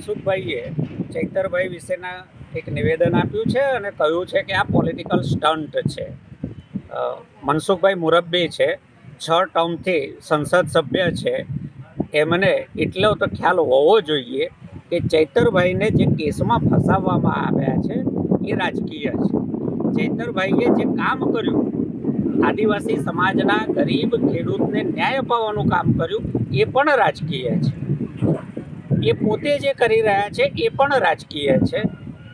મનસુખભાઈએ ચૈતરભાઈ વિશેના એક નિવેદન આપ્યું છે અને કહ્યું છે કે આ પોલિટિકલ સ્ટન્ટ છે. મનસુખભાઈ મુરબ્બી છે, છ ટર્મથી સંસદ સભ્ય છે. એમને એટલો તો ખ્યાલ હોવો જોઈએ કે ચૈતરભાઈને જે કેસમાં ફસાવવામાં આવ્યા છે એ રાજકીય છે. ચૈતરભાઈએ જે કામ કર્યું, આદિવાસી સમાજના ગરીબ ખેડૂતને ન્યાય અપાવવાનું કામ કર્યું, એ પણ રાજકીય છે. એ પોતે જે કરી રહ્યા છે, એ પણ રાજકીય છે.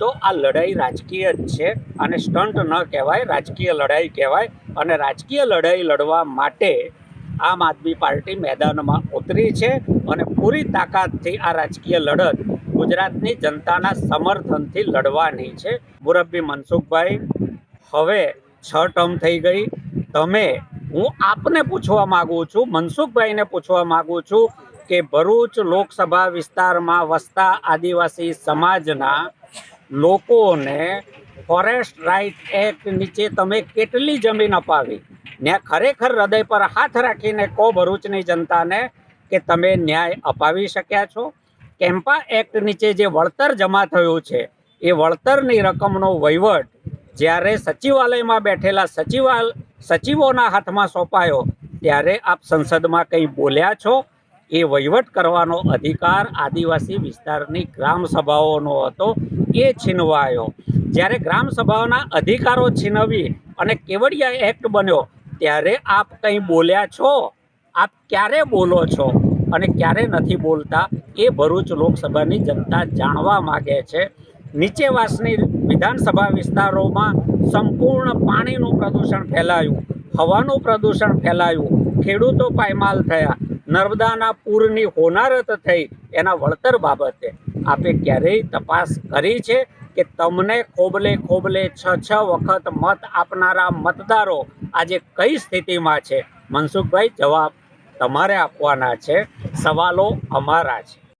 તો આ લડાઈ રાજકીય જ છે અને સ્ટન્ટ ન કહેવાય, રાજકીય લડાઈ કહેવાય અને રાજકીય લડાઈ લડવા માટે આમ આદમી પાર્ટી મેદાનમાં ઉતરી છે અને પૂરી તાકાતથી આ રાજકીય લડત ગુજરાતની જનતાના સમર્થનથી લડવાની છે. મુરબ્બી મનસુખભાઈ, હવે છ ટર્મ થઈ ગઈ. તમે, હું આપને પૂછવા માગું છું, મનસુખભાઈને પૂછવા માગું છું કે ભરૂચ લોકસભા વિસ્તારમાં વસતા આદિવાસી સમાજના લોકોને ફોરેસ્ટ રાઇટ એક્ટ નીચે તમે કેટલી જમીન અપાવી? ને ખરેખર હૃદય પર હાથ રાખીને કહો ભરૂચની જનતાને કે તમે ન્યાય અપાવી શક્યા છો? કેમ્પા એક્ટ નીચે જે વળતર જમા થયું છે, એ વળતરની રકમનો વહીવટ જ્યારે સચિવાલયમાં બેઠેલા સચિવાલ, સચિવોના હાથમાં સોંપાયો, ત્યારે આપ સંસદમાં કંઈ બોલ્યા છો? એ વહીવટ કરવાનો અધિકાર આદિવાસી વિસ્તારની ગ્રામ સભાઓનો હતો. એ છીનવાયો. જ્યારે ગ્રામ સભાઓના અધિકારો છીનવી અને કેવડિયા એક્ટ બન્યો, ત્યારે આપ કંઈ બોલ્યા છો? આપ ક્યારે બોલો છો? અને ક્યારે નથી બોલતા? એ ભરૂચ લોકસભાની જનતા જાણવા માગે છે. નીચેવાસની વિધાનસભા વિસ્તારોમાં સંપૂર્ણ પાણીનું પ્રદૂષણ ફેલાયું, હવાનું પ્રદૂષણ ફેલાયું, ખેડૂતો પાયમાલ થયા. નર્મદાના પૂરની હોનારત થઈ એના વળતર બાબતે આપે ક્યારેય તપાસ કરી છે કે તમને ખોબલે ખોબલે છ છ વખત મત આપનારા મતદારો આજે કઈ સ્થિતિમાં છે? મનસુખભાઈ, જવાબ તમારે આપવાના છે. સવાલો અમારા છે.